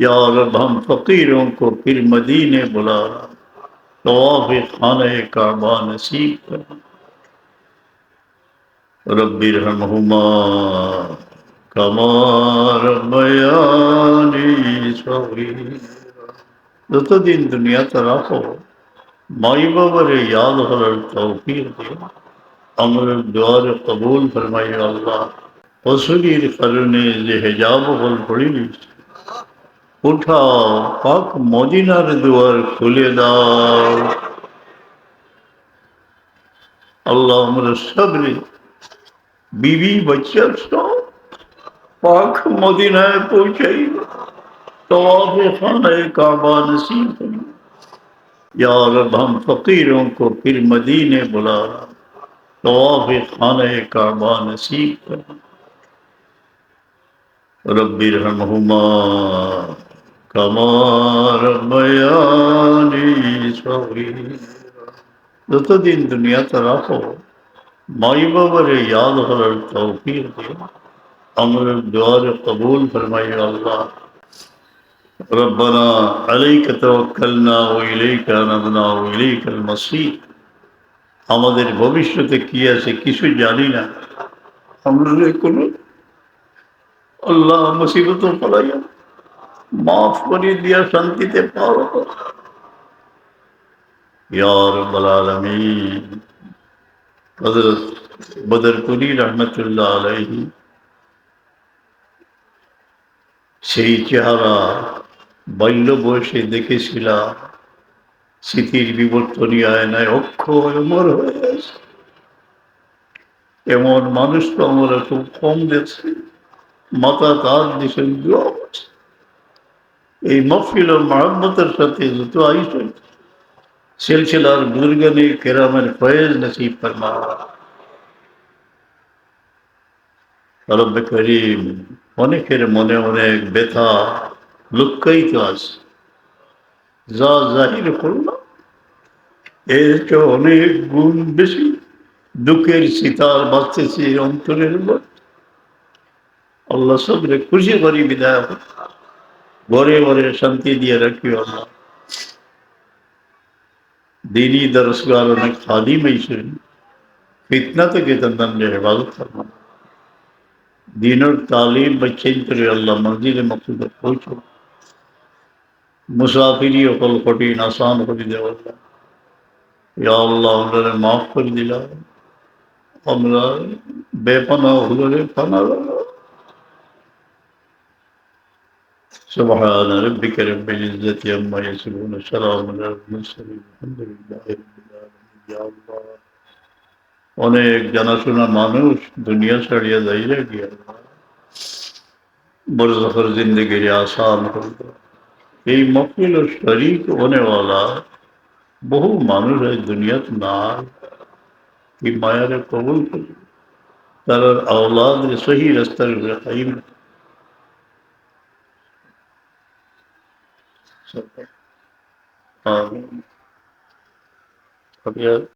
या रब हम फकीरों को फिर मदीने बुला तवाफ खाना काबा नसीब कर रब्बिर हमहुमा कमा रब्बयानी सगीरा যতদিন দুনিয়াতে রাখো মাই বাবারে ইয়াদ করার তৌফিক দিও আমাদের দোয়ার কবুল ফরমাই আল্লাহ অসুরির কারণে যে হেজাব হল পড়ি উঠাও পাক মদিনার দুয়ার খুলে দাও আল্লাহ আমরা সবরে বিবি বাচ্চা সব পাক মদিনায় পৌঁছাই तवाफ खाना काबा नसीब करो या रब हम फकीरों को फिर मदीने बुला तवाफ खाना काबा नसीब करो रब्बिर हमहुमा কমর যতদিন দুনিয়াতে রাখো মাই বাবার ইয়াদ হলার তৌফির দিয়ে আমার কবুল ফরমাই আল্লাহ। ربنا عليك توكلنا وإليك نبنا وإليك المصير আমাদের ভবিষ্যতে কি আছে কিছু জানি না। আমরা কোনো আল্লাহ মুসিবত পলাইয়া মাফ করে দিয়া শান্তিতে পাও। ইয়ার বলালমী হজরত বদরপুরি রহমতুল্লাহ আলাইহি। সেই চেহারা বাল্য বয়সে দেখেছিলাম। স্মৃতির বিবর্তনী আয়নায় অক্ষয় অমর হয়ে এমন মানুষ তো আমরা খুব কম দেখছি। মাতা তার দেশের দোয়া করছে এই মফিল মহাম্মতের সাথে যত আইসেন সিলসিলার দুর্গনে কেরামের ফয়েজ নসিব ফরমা রব্ব করিম, অনেকের মনে অনেক ব্যথা লুকায়িত আছে। যা জাহির করলাম, এর চেয়ে অনেক গুণ বেশি দুঃখের সীতার বাঁচতেছে অন্তরের উপর আল্লাহ সবরে খুশি করি বিদায় ঘরে ঘরে শান্তি দিয়ে রাখি আল্লাহ। দিনই দরসগার অনেক খাদিম এইসেন ফিতনা থেকে তাদের হেফাজত করলাম দিনের তালিম বচ্চেন করে আল্লাহ মসজিদে মকসুদে পৌঁছো। মুসাফিরি অকল কঠিন, আসান করে দেওয়া আল্লাহ ইয়া আল্লাহ আমরা মাফ করে দিলাম। আমরা বেপনা হলো রে ফানা سبحان ربك رب العزة عما يصفون سلام على المرسلين الحمد لله رب العالمين يا الله অনেক জানাশোনা মানুষ দুনিয়া ছাড়িয়ে যাইলে গিয়া বরজখর জিন্দগির আসান করতো এই মকিল ও শরিক হনেওয়ালা বহু মানুষ এই দুনিয়াত নাই এই মায়ারে কবুল করি তার আওলাদ সহি রাস্তার উপরে কাইম আমিন